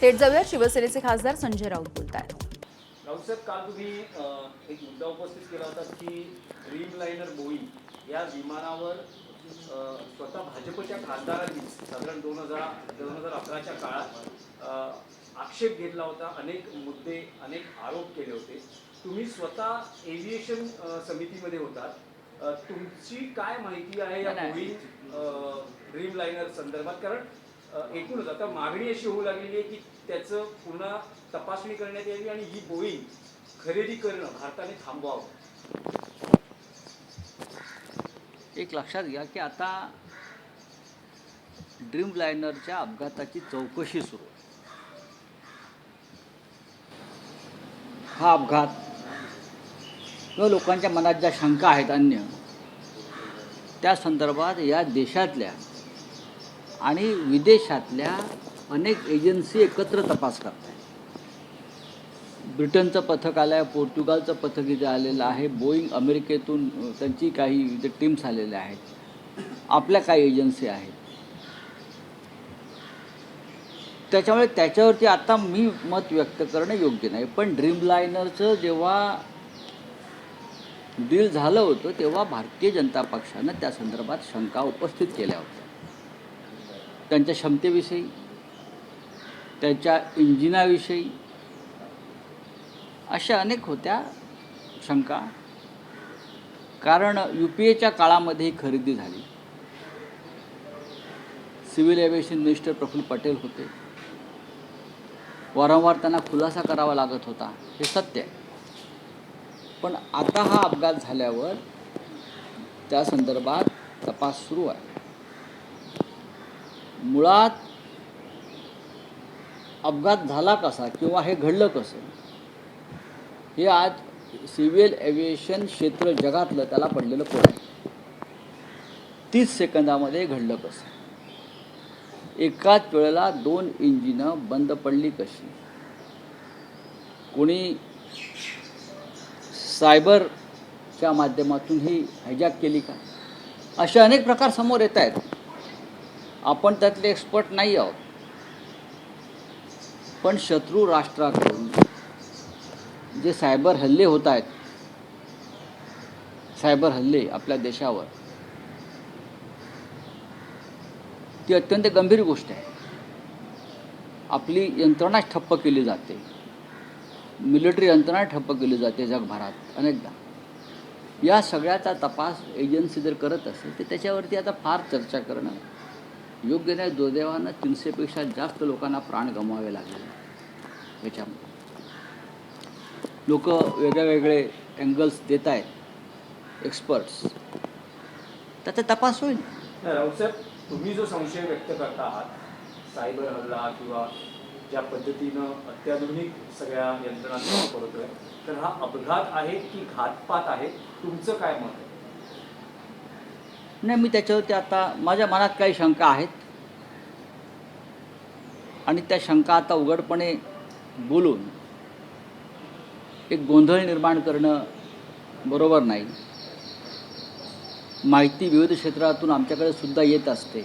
थेट जाऊया शिवसेनेचे खासदार संजय राऊत बोलत आहेत राऊत साहेब काल तुम्ही एक मुद्दा उपस्थित केला होता की ड्रीम लाईनर बोईंग या विमानावर स्वतः भाजपच्या खासदारांनी साधारण दोन हजार दोन हजार अकराच्या काळात आक्षेप घेतला होता अनेक मुद्दे अनेक आरोप केले होते. तुम्ही स्वतः एव्हिएशन समितीमध्ये होतात. तुमची काय माहिती आहे या. बोईंग ड्रीम लाईनर संदर्भात? कारण एकूणच आता मागणी अशी होऊ लागलेली आहे की त्याचं पुन्हा तपासणी करण्यात यावी आणि ही बोईंग खरेदी करणं भारताने थांबवावं. एक लक्षात घ्या की आता ड्रीम लायनरच्या अपघाताची चौकशी सुरू आहे. हा अपघात किंवा लोकांच्या मनात ज्या शंका आहेत अन्य त्या संदर्भात या देशातल्या आणि विदेशातल्या अनेक एजन्सी एकत्र तपास करत आहेत ब्रिटनचं पथक आलं आहे पोर्तुगालचं पथक इथे आलेलं आहे बोईंग अमेरिकेतून त्यांची काही इथे टीम्स आलेल्या आहेत. आपल्या काही एजन्सी आहेत. त्याच्यामुळे त्याच्यावरती आता मी मत व्यक्त करणं योग्य नाही. पण ड्रीम लायनरचं जेव्हा डील झालं होतं तेव्हा भारतीय जनता पक्षानं त्या संदर्भात शंका उपस्थित केल्या होत्या. त्यांच्या क्षमतेविषयी त्यांच्या इंजिनाविषयी अशा अनेक होत्या शंका. कारण यू पी एच्या काळामध्ये ही खरेदी झाली. Civil aviation minister Praful Patel होते. वारंवार त्यांना खुलासा करावा लागत होता हे सत्य आहे. पण आता हा अपघात झाल्यावर त्या संदर्भात तपास सुरू आहे. मुळात अपघात झाला कसा किंवा हे घडलं कसं? हे आज सिव्हिल एव्हिएशन क्षेत्र जगातलं त्याला पडलेलं कोण आहे? तीस सेकंदामध्ये घडलं कसं? एकाच वेळेला दोन इंजिनं बंद पडली कशी? कोणी सायबरच्या माध्यमातून ही हायजॅक केली का? असे अनेक प्रकार समोर येत आहेत. आपण त्यातले एक्सपर्ट नाही आहोत. पण शत्रू राष्ट्राकडून जे सायबर हल्ले होत आहेत सायबर हल्ले आपल्या देशावर ती अत्यंत गंभीर गोष्ट आहे. आपली यंत्रणाच ठप्प केली जाते. मिलिटरी यंत्रणा ठप्प केली जाते जगभरात अनेकदा. या सगळ्याचा तपास एजन्सी जर करत असेल तर त्याच्यावरती आता फार चर्चा करणं योग्य नाही दुर्दैवानं तीनशेपेक्षा जास्त लोकांना प्राण गमवावे लागले. याच्यामध्ये लोक वेगळे वेगळे अँगल्स देत आहेत. एक्सपर्ट्स त्याचा तपास होईल. नाही, राऊतसाहेब तुम्ही जो संशय व्यक्त करता आहात सायबर हल्ला किंवा ज्या पद्धतीनं अत्याधुनिक सगळ्या यंत्रणा करतोय तर हा अपघात आहे की घातपात आहे? तुमचं काय मत आहे? नाही मी त्याच्यावरती आता माझ्या मनात काही शंका आहेत. आणि त्या शंका आता उघडपणे बोलून एक गोंधळ निर्माण करणं बरोबर नाही. माहिती विविध क्षेत्रातून आमच्याकडे सुद्धा येत असते.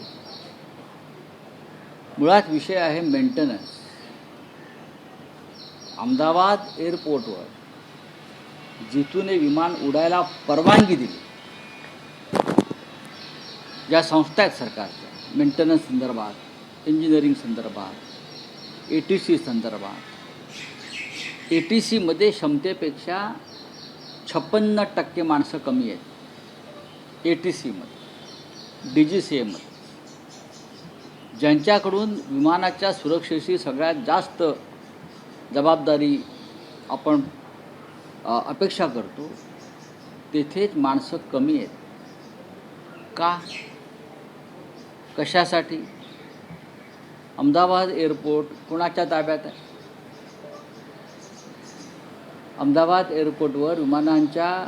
मुळात विषय आहे मेंटेनन्स अहमदाबाद एअरपोर्टवर जिथून हे विमान उडायला परवानगी दिली. ज्या संस्था आहेत सरकारच्या. मेंटेनन्स संदर्भात इंजिनिअरिंग संदर्भात ए टी सी संदर्भात. ए टी सीमध्ये क्षमतेपेक्षा छप्पन्न टक्के माणसं कमी आहेत. ए टी सीमध्ये डी जी सी एमध्ये ज्यांच्याकडून विमानाच्या सुरक्षेशी सगळ्यात जास्त जबाबदारी आपण अपेक्षा करतो तेथेच माणसं कमी आहेत. का? कशासाठी? अहमदाबाद एअरपोर्ट कोणाच्या ताब्यात आहे? अहमदाबाद एअरपोर्टवर विमानांच्या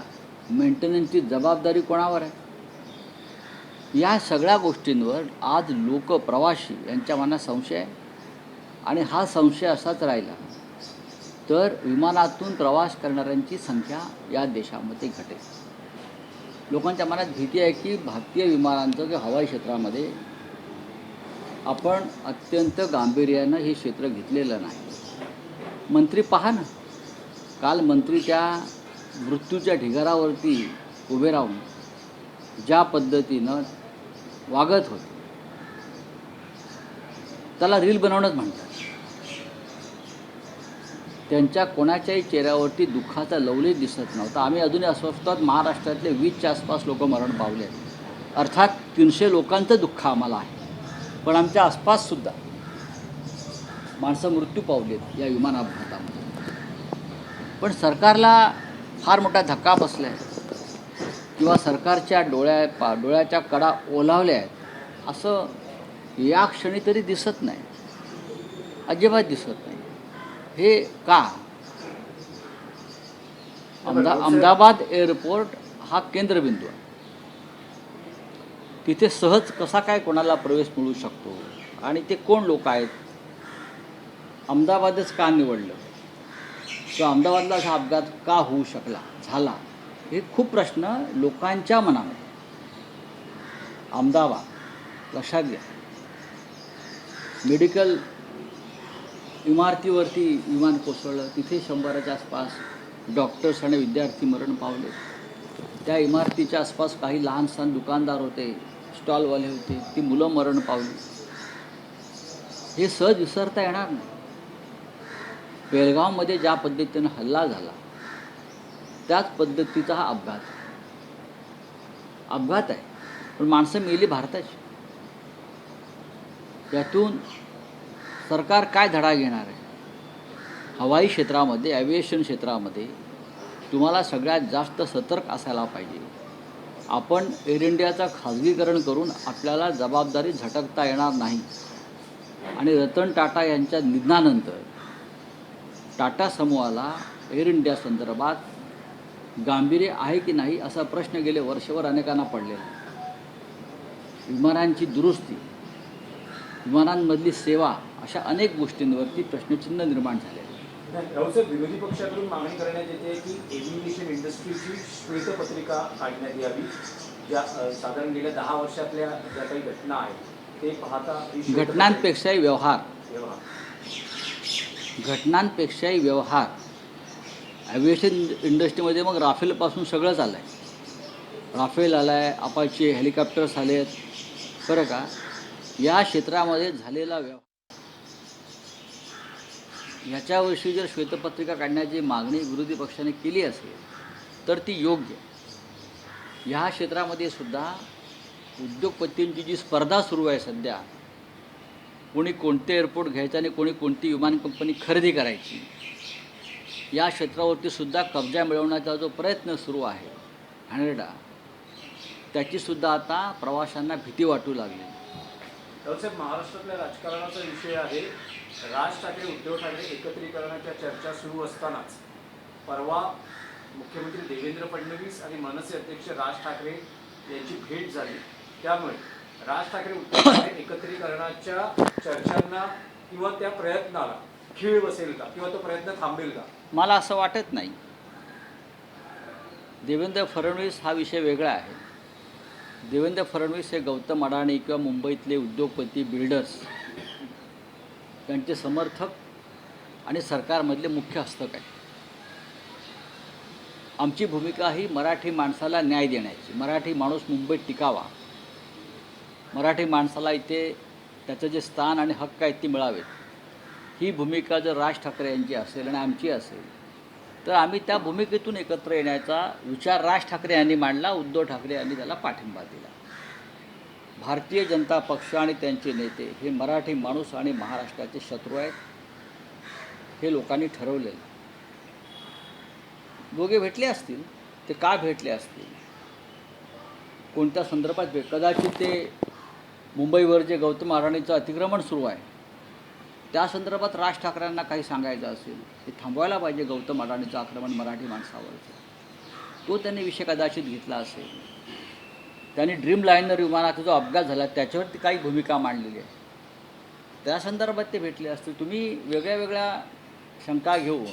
मेंटेनन्सची जबाबदारी कोणावर आहे? या सगळ्या गोष्टींवर आज लोक प्रवासी यांच्या मनात संशय आहे. आणि हा संशय असाच राहिला तर विमानातून प्रवास करणाऱ्यांची संख्या या देशामध्ये घटेल. लोकांच्या मनात भीती आहे की भारतीय विमानांचं किंवा हवाई क्षेत्रामध्ये आपण अत्यंत गांभीर्यानं हे क्षेत्र घेतलेलं नाही. मंत्री पहा ना. काल मंत्री त्या मृत्यूच्या ढिगारावरती उभे राहून ज्या पद्धतीनं वागत होते. त्याला रील बनवणंच म्हणतात. त्यांच्या कोणाच्याही चेहऱ्यावरती दुःखाचा लवलेच दिसत नव्हता. आम्ही अजूनही अस्वस्थ आहोत. महाराष्ट्रातले वीसच्या आसपास लोक मरण पावले आहेत. अर्थात तीनशे लोकांचं दुःख आम्हाला आहे. पण आमच्या आसपाससुद्धा माणसं मृत्यू पावलेत या विमान अपघातामध्ये पण सरकारला फार मोठा धक्का बसला आहे किंवा सरकारच्या डोळ्या पा डोळ्याच्या कडा ओलावल्या आहेत असं या क्षणी तरी दिसत नाही. अजिबात दिसत नाही. हे का? अहमदा अहमदाबाद एअरपोर्ट हा केंद्रबिंदू आहे. तिथे सहज कसा काय कोणाला प्रवेश मिळू शकतो? आणि ते कोण लोक आहेत? अहमदाबादच का निवडलं? किंवा अहमदाबादला हा अपघात का होऊ शकला? झाला? हे खूप प्रश्न लोकांच्या मनामध्ये अहमदाबाद लक्षात घ्या. मेडिकल इमारतीवरती विमान कोसळलं. तिथे शंभराच्या आसपास डॉक्टर्स आणि विद्यार्थी मरण पावले. त्या इमारतीच्या आसपास काही लहान सहान दुकानदार होते. स्टॉलवाले होते. ती मुलं मरण पावली. हे सहज विसरता येणार नाही. बेळगावमध्ये ज्या पद्धतीनं हल्ला झाला त्याच पद्धतीचा हा अपघात. अपघात आहे. पण माणसं मेली भारताची. यातून सरकार काय धडा घेणार आहे? हवाई क्षेत्रामध्ये ॲव्हिएशन क्षेत्रामध्ये तुम्हाला सगळ्यात जास्त सतर्क असायला पाहिजे. आपण एअर इंडियाचं खाजगीकरण करून आपल्याला जबाबदारी झटकता येणार नाही. आणि रतन टाटा यांच्या निधनानंतर टाटा समूहाला एअर इंडिया संदर्भात गांभीर्य आहे की नाही असा प्रश्न गेले वर्षभर अनेकांना पडलेला विमानांची दुरुस्ती विमानांमधली सेवा अशा अनेक गोष्टींवरती प्रश्नचिन्ह निर्माण झाले राहुल साहेब विरोधी पक्षाकडून मागणी करण्यात येते की एव्हिएशन इंडस्ट्रीची श्वेतपत्रिका काढण्यात यावी. ज्या साधारण गेल्या दहा वर्षातल्या ज्या काही घटना आहेत ते पाहता घटनांपेक्षाही व्यवहार. व्यवहार. घटनांपेक्षाही व्यवहार. ॲव्हिएशन इंडस्ट्रीमध्ये मग राफेलपासून सगळंच आलं आहे राफेल आला आहे अपाचे हेलिकॉप्टर्स आले आहेत बरं का? या क्षेत्रामध्ये झालेला व्यवहार याच्यावर्षी जर श्वेतपत्रिका काढण्याची मागणी विरोधी पक्षाने केली असेल तर ती योग्य. ह्या क्षेत्रामध्ये सुद्धा उद्योगपतींची जी स्पर्धा सुरू आहे सध्या कोणी कोणते एअरपोर्ट घ्यायचं आणि कोणी कोणती विमान कंपनी खरेदी करायची या क्षेत्रावरती सुद्धा कब्जा मिळवण्याचा जो प्रयत्न सुरू आहे घाणेरडा त्याचीसुद्धा आता प्रवाशांना भीती वाटू लागली राहुल साहेब महाराष्ट्रातल्या राजकारणाचा विषय आहे. राज ठाकरे उद्धव ठाकरे एकत्रीकरणाच्या चर्चा सुरू असतानाच परवा मुख्यमंत्री देवेंद्र फडणवीस आणि मनसे अध्यक्ष राज ठाकरे यांची भेट झाली. त्यामुळे राज ठाकरे उद्धव ठाकरे एकत्रीकरणाच्या चर्चांना किंवा त्या प्रयत्नाला खीळ बसेल का? किंवा तो प्रयत्न थांबेल का? मला असं वाटत नाही. देवेंद्र फडणवीस हा विषय वेगळा आहे. देवेंद्र फडणवीस हे गौतम अडाणी किंवा मुंबईतले उद्योगपती बिल्डर्स यांचे समर्थक आणि सरकारमधले मुख्य हस्तक आहेत. आमची भूमिका ही मराठी माणसाला न्याय देण्याची. मराठी माणूस मुंबईत टिकावा. मराठी माणसाला इथे त्याचं जे स्थान आणि हक्क आहेत ते मिळावेत. ही भूमिका जर राज ठाकरे यांची असेल आणि आमची असेल तर आम्ही त्या भूमिकेतून एकत्र येण्याचा विचार राज ठाकरे यांनी मांडला उद्धव ठाकरे यांनी त्याला पाठिंबा दिला. भारतीय जनता पक्ष आणि त्यांचे नेते हे मराठी माणूस आणि महाराष्ट्राचे शत्रू आहेत हे लोकांनी ठरवलेलं. दोघे भेटले असतील ते का भेटले असतील? कोणत्या संदर्भात भेट? कदाचित ते मुंबईवर जे गौतम अडाणीचं अतिक्रमण सुरू आहे त्या संदर्भात राज ठाकरेंना काही सांगायचं असेल ते थांबवायला पाहिजे गौतम अडाणीचं आक्रमण मराठी माणसावरचं. तो त्यांनी विषय कदाचित घेतला असेल. त्यांनी ड्रीम लायनर विमानाचा जो अपघात झाला त्याच्यावरती काही भूमिका मांडलेली आहे. त्या संदर्भात ते भेटले असते तुम्ही वेगळ्या वेगळ्या शंका घेऊन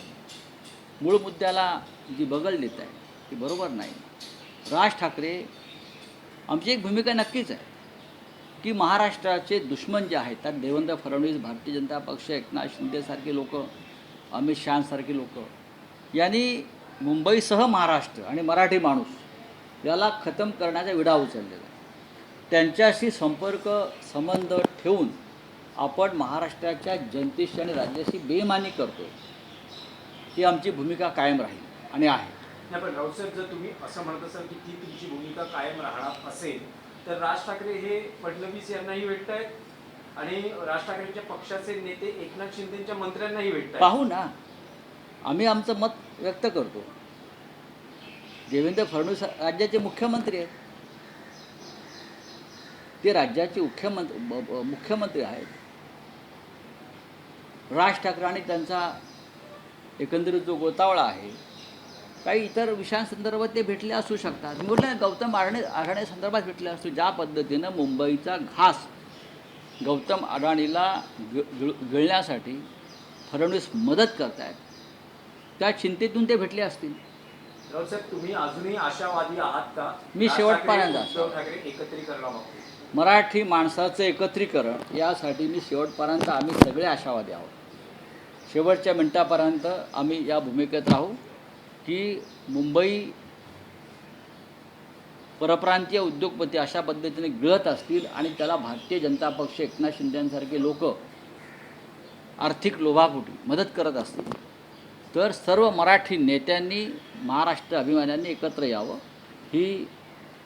मूळ मुद्द्याला जी बगल देत आहे ती बरोबर नाही. राज ठाकरे आमची एक भूमिका नक्कीच आहे. की महाराष्ट्राचे दुश्मन जे आहेत त्यात देवेंद्र फडणवीस भारतीय जनता पक्ष एकनाथ शिंदेसारखे लोक अमित शहासारखे लोक यांनी मुंबईसह महाराष्ट्र आणि मराठी माणूस याला खतम करण्याचा विडा उचललेला आहे. त्यांच्याशी संपर्क संबंध ठेवून आपण महाराष्ट्राच्या जनतेशी आणि राज्याशी बेमानी करतो ही आमची भूमिका कायम राहील आणि आहे. नाही पण राऊतसाहेब जर तुम्ही असं म्हणत असाल की ती तुमची भूमिका कायम राहणार असेल तर राज ठाकरे हे फडणवीस यांनाही भेटत आहेत आणि राज ठाकरेंच्या पक्षाचे नेते एकनाथ शिंदेच्या मंत्र्यांनाही भेटत पाहू ना. आम्ही आमचं मत व्यक्त करतो. देवेंद्र फडणवीस राज्याचे मुख्यमंत्री आहेत. ते राज्याचे मुख्यमंत्री मुख्यमंत्री आहेत. राज ठाकरे आणि त्यांचा एकंदरीत जो गोतावळा आहे काही इतर विषयांसंदर्भात ते भेटले असू शकतात. मी म्हटलं गौतम आढाणे संदर्भात भेटले असतो ज्या पद्धतीनं मुंबईचा घास गौतम अडाणीला गिळ- गिळण्यासाठी फडणवीस मदत करतायत त्या चिंतेतून ते भेटले असतील. तुम्ही अजूनही आशावादी आहात का? मी शेवटपर्यंत मराठी माणसाचं एकत्रीकरण यासाठी मी शेवटपर्यंत आम्ही सगळे आशावादी आहोत. शेवटच्या मिनटापर्यंत आम्ही या भूमिकेत राहू. की मुंबई परप्रांतीय उद्योगपती अशा पद्धतीने गिळत असतील आणि त्याला भारतीय जनता पक्ष एकनाथ शिंदेसारखे लोक आर्थिक लोभापोटी मदत करत असतील. तर सर्व मराठी नेत्यांनी महाराष्ट्र अभिमान्यांनी एकत्र यावं. ही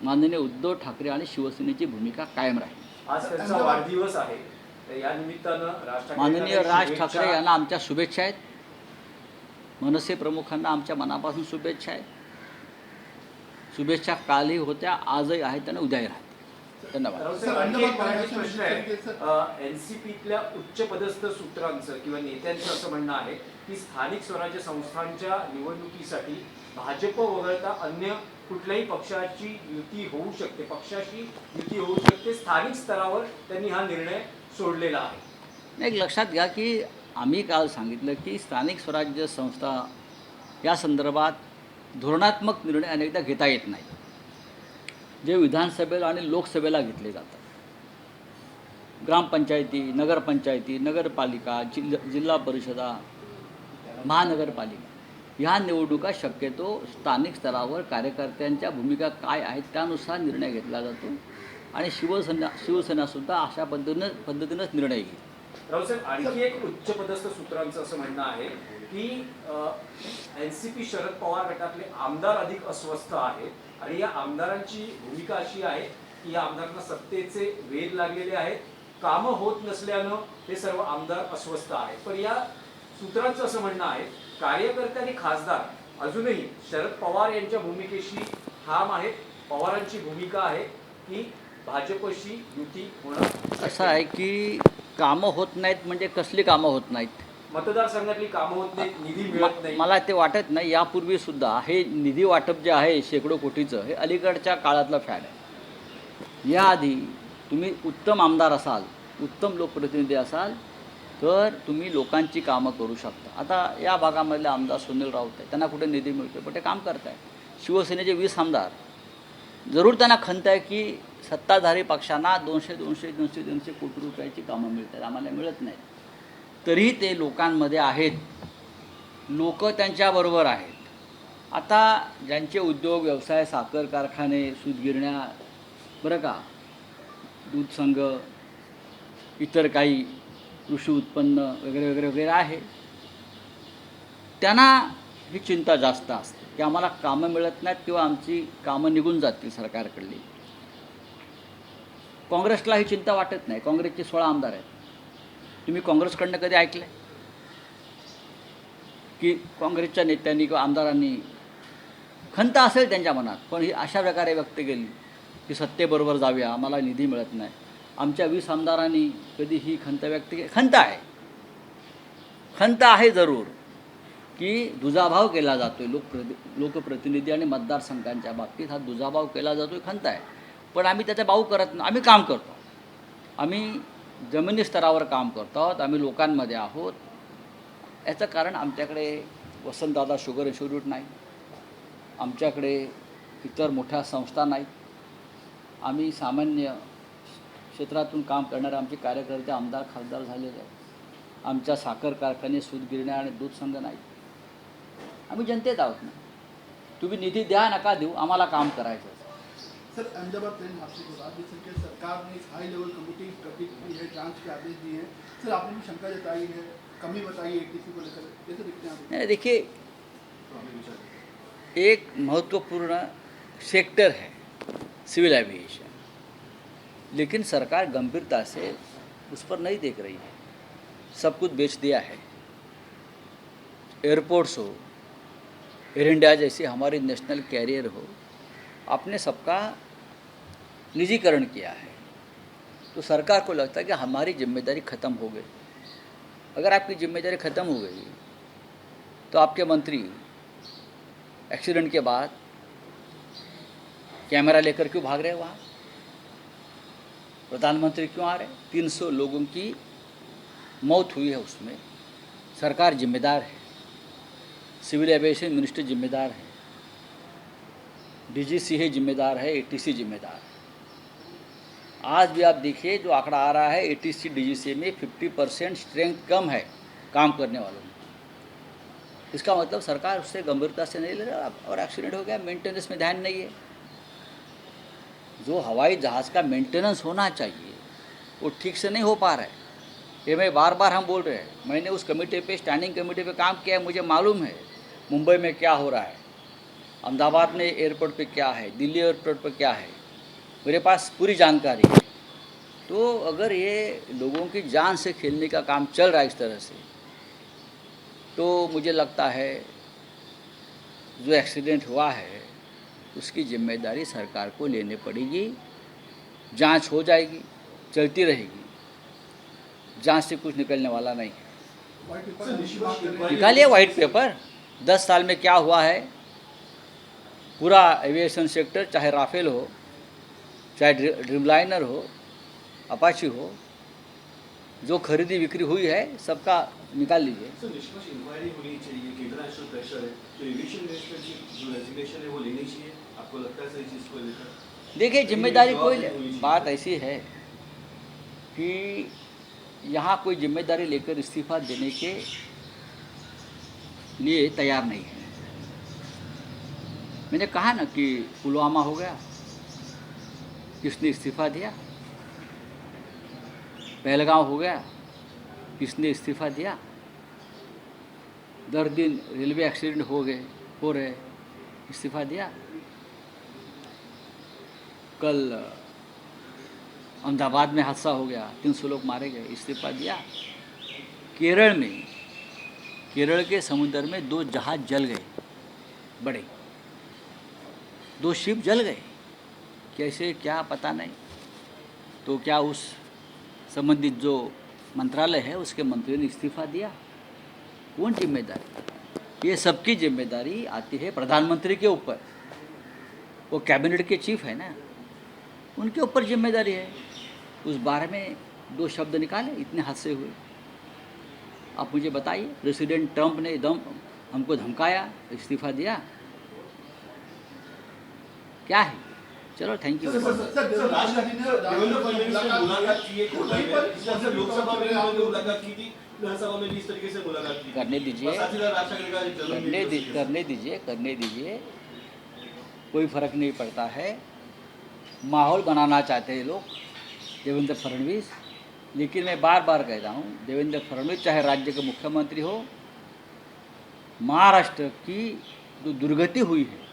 माननीय उद्धव ठाकरे आणि शिवसेनेची भूमिका कायम राहील. आज त्यांचा वाढदिवस आहे. या निमित्तानं माननीय राज. ठाकरे यांना आमच्या शुभेच्छा आहेत. मनसे प्रमुखांना आमच्या मनापासून शुभेच्छा आहेत शुभेच्छा कालही होत्या आजही आहेत आणि उद्याही राहतील. धन्यवाद. आहे. एनसीपीतल्या उच्च पदस्थ सूत्रांचं किंवा नेत्यांचं असं म्हणणं आहे की स्थानिक स्वराज्य संस्थांच्या निवडणुकीसाठी भाजप वगळता अन्य कुठल्याही पक्षाची युती होऊ शकते. पक्षाशी युती होऊ शकते. स्थानिक स्तरावर त्यांनी हा निर्णय सोडलेला आहे. एक लक्षात घ्या की आम्ही काल सांगितलं की स्थानिक स्वराज्य संस्था या संदर्भात धोरणात्मक निर्णय अनेकदा घेता येत नाही. जे विधानसभेला आणि लोकसभेला घेतले जातात. ग्रामपंचायती नगरपंचायती नगरपालिका जिल्ह जिल्हा परिषदा महानगरपालिका ह्या निवडणुका शक्यतो स्थानिक स्तरावर कार्यकर्त्यांच्या भूमिका काय आहेत त्यानुसार निर्णय घेतला जातो. आणि शिवसेना शिवसेनासुद्धा अशा पद्धतीनं पद्धतीनंच निर्णय घेईल. रावसाहेब आणखी एक उच्चपदस्थ सूत्रांचं असं म्हणणं आहे की N C P Sharad Pawar गटातले आमदार अधिक अस्वस्थ आहेत आणि या आमदारांची भूमिका अशी आहे की या आमदारांना सत्तेचे वेध लागलेले आहेत. कामं होत नसल्यानं हे सर्व आमदार अस्वस्थ आहेत. पण या सूत्रांचं असं म्हणणं आहे कार्यकर्ते आणि खासदार अजूनही शरद पवार यांच्या भूमिकेशी ठाम आहेत. पवारांची भूमिका आहे की भाजपशी युती होणं असं आहे की कामं होत नाहीत म्हणजे कसली कामं होत नाहीत? मतदारसंघातली कामं होत नाहीत निधी मिळत नाही मला ते वाटत नाही यापूर्वी सुद्धा हे निधी वाटप जे आहे शेकडो कोटीचं हे अलीकडच्या काळातलं फॅड आहे. याआधी तुम्ही उत्तम आमदार असाल उत्तम लोकप्रतिनिधी असाल तर तुम्ही लोकांची कामं करू शकता. आता या भागामधले आमदार सुनील राऊत आहे त्यांना कुठे निधी मिळतो पण ते काम करत आहे शिवसेनेचे वीस आमदार जरूर त्यांना खंत आहे की सत्ताधारी पक्षांना दोनशे दोनशे दोनशे दोनशे कोटी रुपयाची कामं मिळतात आम्हाला मिळत नाहीत. तरीही ते लोकांमध्ये आहेत. लोक त्यांच्याबरोबर आहेत. आता ज्यांचे उद्योग व्यवसाय साखर कारखाने सूतगिरण्या बरं का दूध संघ इतर काही कृषी उत्पन्न वगैरे वगैरे वगैरे आहे. त्यांना ही चिंता जास्त असते. की आम्हाला कामं मिळत नाहीत किंवा आमची कामं निघून जातील सरकारकडली. काँग्रेसला ही चिंता वाटत नाही. काँग्रेसचे सोळा आमदार आहेत. तुम्ही काँग्रेसकडनं कधी ऐकलं की काँग्रेसच्या नेत्यांनी किंवा आमदारांनी खंत असेल त्यांच्या मनात पण ही अशा प्रकारे व्यक्त केली की सत्तेबरोबर जाऊया आम्हाला निधी मिळत नाही. आमच्या वीस आमदारांनी कधी ही खंत व्यक्त केली? खंत आहे. खंत आहे जरूर. की दुजाभाव केला जातो आहे लोकप्रति लोकप्रतिनिधी आणि मतदारसंघांच्या बाबतीत हा दुजाभाव केला जातो आहे खंत आहे. पण आम्ही त्याचा भाव करत नाही आम्ही काम करतो. आम्ही जमिनी स्तरावर काम करतो आहोत आम्ही लोकांमध्ये आहोत. याचं कारण आमच्याकडे वसंतदादा शुगर इन्स्टिट्यूट नाही. आमच्याकडे इतर मोठ्या संस्था नाहीत. आम्ही सामान्य क्षेत्रातून काम करणारे आमचे कार्यकर्ते आमदार खासदार झालेले आहेत. आमच्या साखर कारखाने सूत गिरण्या आणि दूध संघ नाहीत. आम्ही जनतेत आहोत ना. तुम्ही निधी द्या नका देऊ आम्हाला काम करायचं सर अहमदाबाद ट्रेन हादसे के बाद जिस सरकार ने हाई लेवल कमेटी गठित की है जाँच के आदेश दिए हैं. सर आपने भी शंका जताई है कमी बताई है एटीसी को लेकर? कैसे दिखते हैं नहीं देखिए एक महत्वपूर्ण सेक्टर है सिविल एविएशन लेकिन सरकार गंभीरता से उस पर नहीं देख रही है। सब कुछ बेच दिया है। एयरपोर्ट्स हो एयर इंडिया जैसी हमारी नेशनल कैरियर हो, आपने सबका निजीकरण किया है। तो सरकार को लगता है कि हमारी ज़िम्मेदारी ख़त्म हो गई। अगर आपकी ज़िम्मेदारी ख़त्म हो गई तो आपके मंत्री एक्सीडेंट के बाद कैमरा लेकर क्यों भाग रहे वहाँ प्रधानमंत्री क्यों आ रहे? तीन सौ लोगों की मौत हुई है उसमें। सरकार जिम्मेदार है। सिविल एविएशन मिनिस्टर जिम्मेदार है। डीजीसी है, जिम्मेदार है, एटीसी जिम्मेदार है। आज भी आप देखिए, जो आंकड़ा आ रहा है, एटीसी, डीजीसी में 50 परसेंट स्ट्रेंथ कम है काम करने वालों में। इसका मतलब सरकार उससे गंभीरता से नहीं ले रहा और एक्सीडेंट हो गया, मेंटेनेंस में ध्यान नहीं है। जो हवाई जहाज़ का मेंटेनेंस होना चाहिए, वो ठीक से नहीं हो पा रहा है। ये मैं बार बार हम बोल रहे हैं, मैंने उस कमेटी पे, स्टैंडिंग कमेटी पे काम किया है, मुझे मालूम है। मुंबई में क्या हो रहा है? अहमदाबाद में एयरपोर्ट पे क्या है? दिल्ली एयरपोर्ट पे क्या है? मेरे पास पूरी जानकारी है। तो अगर ये लोगों की जान से खेलने का काम चल रहा है इस तरह से तो मुझे लगता है जो एक्सीडेंट हुआ है उसकी ज़िम्मेदारी सरकार को लेने पड़ेगी। जाँच हो जाएगी चलती रहेगी। जाँच से कुछ निकलने वाला नहीं है। हैं निकालिए वाइट पेपर दस साल में क्या हुआ है? पूरा एविएशन सेक्टर चाहे राफेल हो चाहे ड्री- ड्रीमलाइनर हो अपाची हो जो खरीदी बिक्री हुई है सबका निकाल लीजिए। सर निष्पक्ष इंक्वायरी होनी चाहिए कि इंटरनेशनल प्रेशर है? तो एविएशन मिनिस्टर की जो रेजिग्नेशन है वो लेनी चाहिए? आपको लगता है सर इस चीज़ को लेकर? देखिए जिम्मेदारी जवाब कोई नहीं होनी चाहिए। बात ऐसी है कि यहाँ कोई जिम्मेदारी लेकर इस्तीफा देने के लिए तैयार नहीं है। मैंने कहा ना कि पुलवामा हो गया, किसने इस्तीफा दिया? पहलगांव हो गया, किसने इस्तीफा दिया? दर दिन रेलवे एक्सीडेंट हो गए, हो रहे, इस्तीफा दिया। कल, अहमदाबाद में हादसा हो गया, तीन सौ लोग मारे गए, इस्तीफा दिया। केरल में केरल के समुद्र में दो जहाज़ जल गए, बड़े। दो शिप जल गए। कैसे, क्या पता नहीं। तो क्या उस संबंधित जो मंत्रालय है, उसके मंत्री ने इस्तीफा दिया? कौन ज़िम्मेदारी? ये सबकी ज़िम्मेदारी आती है प्रधानमंत्री के ऊपर। वो कैबिनेट के चीफ है ना। उनके ऊपर ज़िम्मेदारी है। उस बारे में दो शब्द निकाले, इतने हादसे हुए। आप मुझे बताइए। प्रेसिडेंट ट्रंप ने दम हमको धमकाया इस्तीफा दिया। क्या है? चलो थैंक यू करने दीजिए। करने करने दीजिए करने दीजिए। कोई फ़र्क नहीं पड़ता है। माहौल बनाना चाहते हैं लोग देवेंद्र फडणवीस। लेकिन मैं बार बार कहता हूँ देवेंद्र फडणवीस चाहे राज्य के मुख्यमंत्री हो महाराष्ट्र की जो दुर्गति हुई है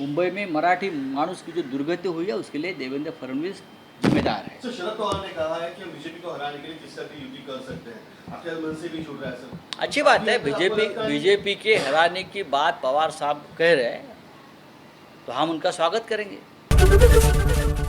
मुंबई में मराठी मानुस की जो दुर्गति हुई है उसके लिए देवेंद्र फडणवीस जिम्मेदार है। सर शरद पवार ने कहा है कि हम बीजेपी को हराने के लिए जिस तरह की युति कर सकते हैं। आपके मन से भी छूट रहा है सर। अच्छी बात है बीजेपी बीजेपी के हराने की बात पवार साहब कह रहे हैं तो हम उनका स्वागत करेंगे।